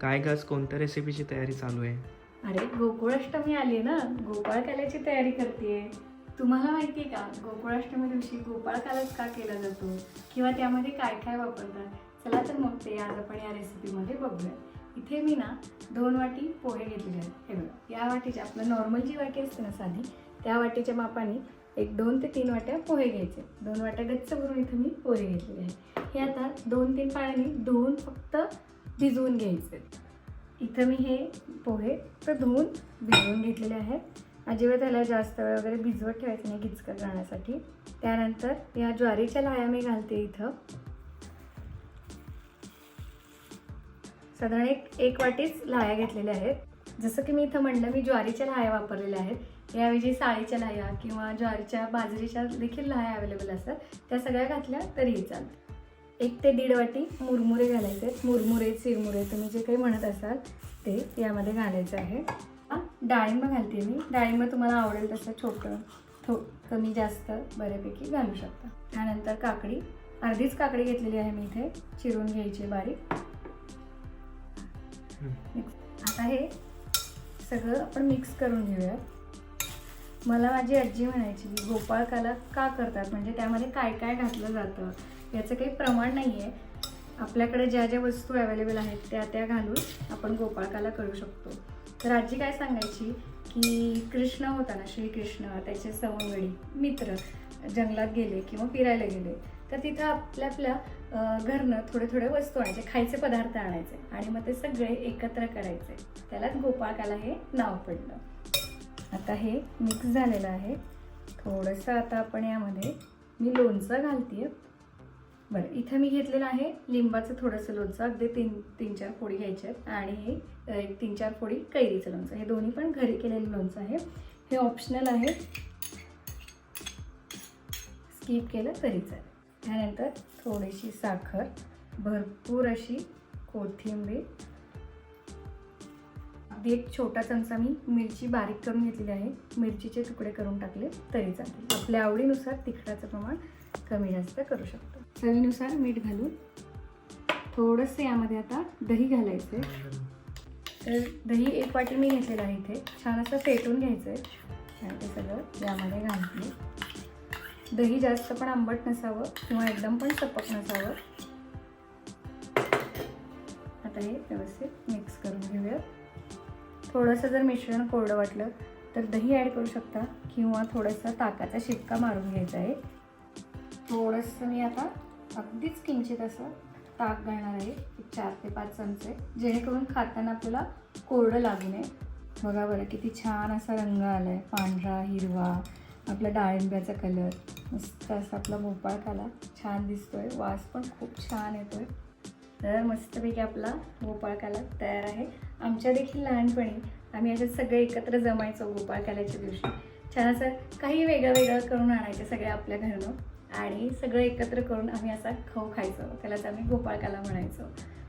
काय गस कोणत्या रेसिपीची तयारी चालू आहे? अरे गोकुळाष्टमी आली ना. गोपाळकाल्याची तयारी करते तुम्हाला माहिती आहे का? गोकुळाष्टमी दिवशी गोपाळकालाच का केला जातो? किंवा त्यामध्ये काय काय वापरतात? चला तर मग ते आज आपण या रेसिपीमध्ये बघूया. इथे मी ना दोन वाटी पोहे घेतलेले आहेत. हे बघा या वाटीची आपलं नॉर्मल जी वाटी असते ना साधी त्या वाटीच्या मापाने एक दोन ते तीन वाट्या पोहे घ्यायचे. दोन वाट्या गच्च भरून इथं मी पोहे घेतलेले आहे हे आता दोन तीन पाण्याने धुवून फक्त भिजवून घ्यायचे. इथं मी हे पोहे तर धुवून भिजवून घेतलेले आहेत. अजिबात त्याला जास्त वेळ वगैरे भिजवत ठेवायचं नाही किचकट राहण्यासाठी. त्यानंतर या ज्वारीच्या लाया मी घालते इथं. साधारण एक एक वाटीच लाया घेतलेल्या आहेत. जसं की मी इथं म्हणलं मी ज्वारीच्या लाया वापरलेल्या आहेत. याऐवजी साळीच्या लाह्या किंवा ज्वारीच्या बाजरीच्या देखील लाह्या अवेलेबल असतात. त्या सगळ्या घातल्या तरीही चालतं. एक ते दीड वाटी मुरमुरे घालायचे आहेत. मुरमुरे चिरमुरे तुम्ही जे काही म्हणत असाल ते यामध्ये घालायचं आहे. डाळिंब घालते मी. डाळिंब तुम्हाला आवडेल तसं छोटं थो कमी जास्त बऱ्यापैकी घालू शकता. त्यानंतर काकडी अर्धीच काकडी घेतलेली आहे मी इथे. चिरून घ्यायची बारीक. आता हे सगळं आपण मिक्स करून घेऊया मला माझी आजी म्हणायची की गोपाळकाला का करतात? म्हणजे त्यामध्ये काय काय घातलं जातं? याचं काही प्रमाण नाही आहे आपल्याकडे ज्या ज्या वस्तू अवेलेबल आहेत त्या त्या घालून आपण गोपाळकाला करू शकतो. तर आजी काय सांगायची? की कृष्ण होता ना श्रीकृष्ण त्याचे सवंगडी मित्र जंगलात गेले किंवा फिरायला गेले तर तिथं आपल्या आपल्या घरनं थोडे थोडे वस्तू आणायचे खायचे पदार्थ आणायचे आणि मग ते सगळे एकत्र करायचे. त्यालाच गोपाळकाला हे नाव पडलं. आता हे मिक्स झालेलं आहे. थोडंसं आता आपण यामध्ये मी लोणचं घालते बरं इथं मी घेतलेलं आहे लिंबाचं थोडंसं लोणचं. अगदी तीन तीन चार फोडी घ्यायचे आहेत. आणि हे एक तीन चार फोडी कैरीचं लोणचं. हे दोन्ही पण घरी केलेलं लोणचं आहे. हे ऑप्शनल आहे. स्किप केलं तरी चालेल. त्यानंतर थोडीशी साखर. भरपूर अशी कोथिंबीर. अगदी एक छोटा चमचा मी मिरची बारीक करून घेतलेली आहे. मिरचीचे तुकडे करून टाकले तरी चालेल. आपल्या आवडीनुसार तिखटाचं प्रमाण कमी जास्त करू शकतो. चवीनुसार मीठ घालून थोडंसं यामध्ये आता दही घालायचं आहे तर दही एक वाटी मी घेतलेलं आहे इथे. छान असं फेटून घ्यायचं आहे आणि ते सगळं यामध्ये घालते. दही जास्त पण आंबट नसावं किंवा एकदम पण सपक नसावं. आता हे व्यवस्थित मिक्स करून घेऊया. थोडंसं जर मिश्रण कोरडं वाटलं तर दही ॲड करू शकता किंवा थोडंसं ताकाचा शिपका मारून घ्यायचा आहे. थोडंसं मी आता अगदीच किंचित असं ताक घालणार आहे. एक चार ते पाच चमचे. जेणेकरून खाताना आपल्याला कोरडं लागू नये. बघा बरं किती छान असा रंग आला आहे पांढरा हिरवा आपला डाळिंब्याचा कलर मस्त असा आपला भोपाळ काला छान दिसतोय. वास पण खूप छान येतोय. तर मस्तपैकी आपला भोपाळ काला तयार आहे. आमच्या देखील लहानपणी आम्ही असे सगळे एकत्र जमायचो गोपाळ काल्याच्या दिवशी. छान असं काही वेगळं वेगळं करून आणायचे सगळे आपल्या घरनं. आणि सगळं एकत्र करून आम्ही असा खाऊ खायचो. त्यालाच आम्ही गोपाळकाला म्हणायचो.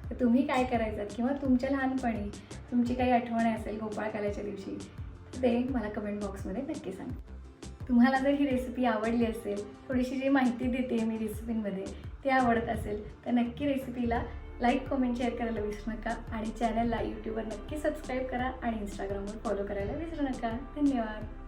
तर तुम्ही काय करायचं? किंवा तुमच्या लहानपणी तुमची काही आठवण असेल गोपाळकाल्याच्या दिवशी तर ते मला कमेंट बॉक्समध्ये नक्की सांगा. तुम्हाला जर ही रेसिपी आवडली असेल थोडीशी जी माहिती देते मी रेसिपींमध्ये ती आवडत असेल तर नक्की रेसिपीला लाईक कमेंट शेअर करायला विसरू नका. आणि चॅनलला यूट्यूबवर नक्की सबस्क्राईब करा आणि इंस्टाग्रामवर फॉलो करायला विसरू नका. धन्यवाद.